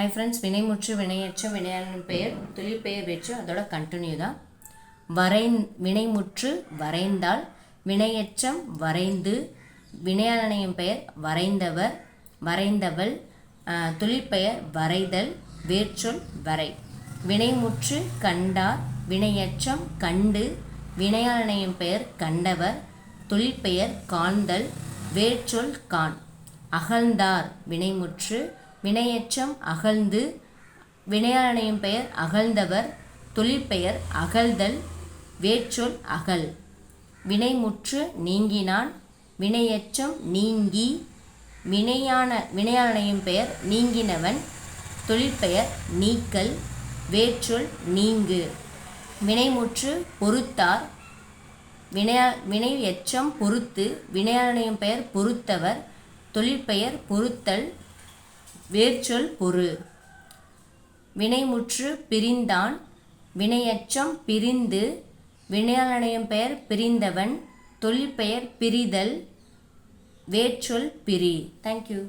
Hi friends வினைமுற்று வினையற்ற வினையாளன் பெயர் தொழிற்பெயர் வெற்று அதோட கண்டினியூ தான். வரை வினைமுற்று வரைந்தால் வினையற்றம் வரைந்து. வினையாளனையும் பெயர் வரைந்தவர் வரைந்தவள். தொழிற்பெயர் வரைதல் வேர்ச்சொல் வரை. வினைமுற்று கண்டார். வினையற்றம் கண்டு. வினையாளனையும் பெயர் கண்டவர். தொழிற்பெயர் காண்தல். வேர்ச்சொல் காண். அகழ்ந்தார் வினைமுற்று வினையற்றம் அகழ்ந்து வினையாளனையும் பெயர் அகழ்ந்தவர் தொழிற்பெயர் அகழ்தல் வேற்றொல் அகல் வினைமுற்று நீங்கினான் வினையற்றம் நீங்கி வினையான வினையாளனையும் பெயர் நீங்கினவன் தொழிற்பெயர் நீக்கல் வேற்றொல் நீங்கு. வினைமுற்று பொறுத்தார் வினையா வினை எச்சம் பொறுத்து வினையாளனையும் பெயர் பொறுத்தவர் தொழிற்பெயர் பொறுத்தல் வேர்ச்சொல் பொறு. வினைமுற்று பிரிந்தான் வினையச்சம் பிரிந்து வினையாளனையும் பெயர் பிரிந்தவன் தொழிற்பெயர் பிரிதல் வேர்ச்சொல் பிரி. தேங்க்யூ